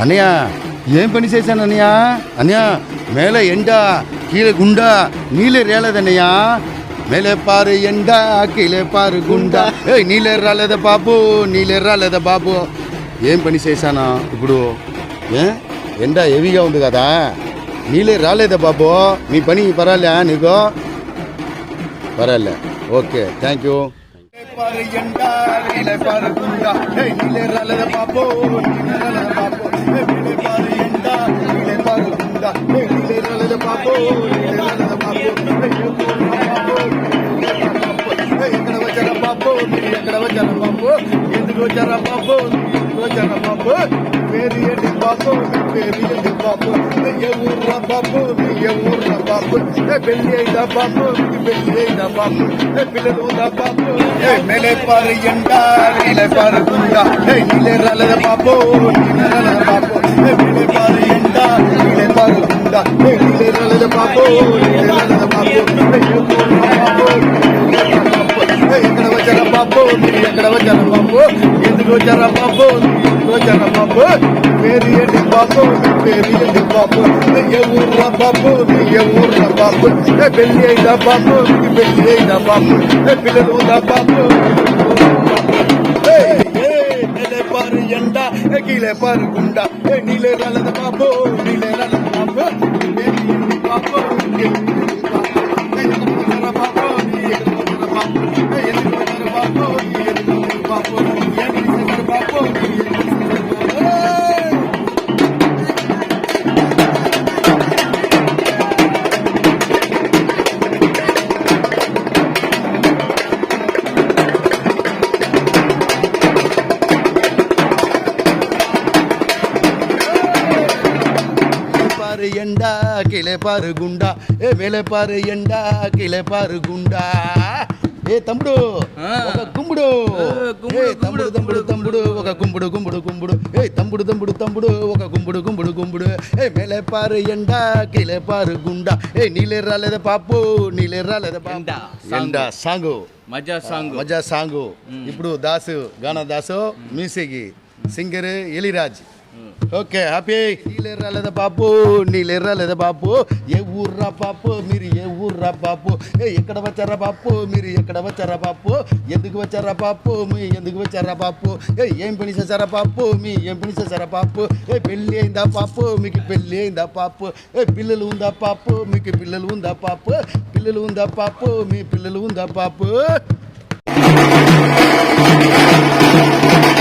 అన్నయ్య ఏం పని చేశాను అన్నయ్య అన్నయ్య మేల ఎండ కీలే గుండా నీళ్ళే రేలేదన్నయ్య మేలే పారు ఎండ కీలే పారు గుండా ఏ నీళ్ళే రాలేదా బాబు నీళ్ళే రాలేదా బాబు ఏం పని చేశాను ఇప్పుడు ఏ ఎండ హెవీగా ఉంది కదా నీళ్ళే రాలేదా బాబు మీ పని పర్వాలే నీకు పర్వాలే ఓకే థ్యాంక్ యూ பாரு என்றார் நிலை பாரு குண்டா நிலை நல்லத பாப்போ நிலை நல்லத பாப்போ. நிலை பாரு என்றார் நிலை பாரு குண்டா நிலை நல்லத பாப்போ நிலை நல்லத பாப்போ. எக்கட வச்சர பாப்போ எக்கட வச்சர பாப்போ. எதுக்கு வச்சர பாப்போ பாப்பு ஜன பாப்பு பெரிய டிப்பாப்பு பெரிய டிப்பாப்பு பெரிய ஊர்ல பாப்பு பெரிய ஊர்ல பாப்பு பெரிய இத பாப்பு பெரிய இத பாப்பு பிள்ளைல பாப்பு மேலே பாரு எண்டா மேலே వచ్చారా మీరు ఎక్కడ వచ్చారా బాబు? ఎందుకు వచ్చారా బాబు? ఎందుకు వచ్చారా బాబు? పేరు ఏంటి బాబు? మీ పేరు ఏంటి బాబు? ఏ ఊర్రా బాబు ఏ ఊర్రా బాబు. పెళ్ళి అయిందా బాబు? పెళ్ళి అయిందా బాబు? పిల్లలు ఉందా బాబు? ఎండ ఏ కీలే పారు గుండా నీలే రాలద బాబు? నీలే రాలద బాబు? பாரு எண்டா கீழே பாரு குண்டா ఏ మేలే పారు ఎండ కీలే పారు గుండా ఏ తమ్ముడు ఆ. ఒక గుంబుడు ఏ, గుంబుడు, ఏ తమ్ముడు గుంబుడు, తమ్ముడు తమ్ముడు ఒక గుంబుడు గుంబుడు గుంబుడు ఏ తమ్ముడు తమ్ముడు తమ్ముడు ఒక గుంబుడు గుంబుడు గుంబుడు ఏ మేలే పారు ఎండ కీలే పారు గుండా ఏ నీలే రాలేదా పాపు నీలే రాలేదా పాపు ఎండ, సాంగు. ఎండ సాంగు మజా సాంగ్ మజా సాంగు ఇప్పుడు దాసు గానా Dasu music singer ఎలిరాజ్ okay happy నీళ్ళు రాలేదా బాపు నీళ్ళు రాలేదా బాపు ఏ ఊర్రా బాపు మీరు ఏ ఊర్రా బాపు ఏ ఎక్కడ వచ్చారా బాపు మీరు ఎక్కడ వచ్చారా బాపు ఎందుకు వచ్చారా బాపు మీ ఎందుకు వచ్చారా బాపు ఏ ఏం పని చేశారా బాపు మీ ఏం పని చేశారా బాపు ఏ పెళ్ళి అయిందా పాపు మీకు పెళ్ళి అయిందా పాపు ఏ పిల్లలు ఉందా పాపు మీకు పిల్లలు ఉందా పాపు పిల్లలు ఉందా పాపు మీ పిల్లలు ఉందా పాపు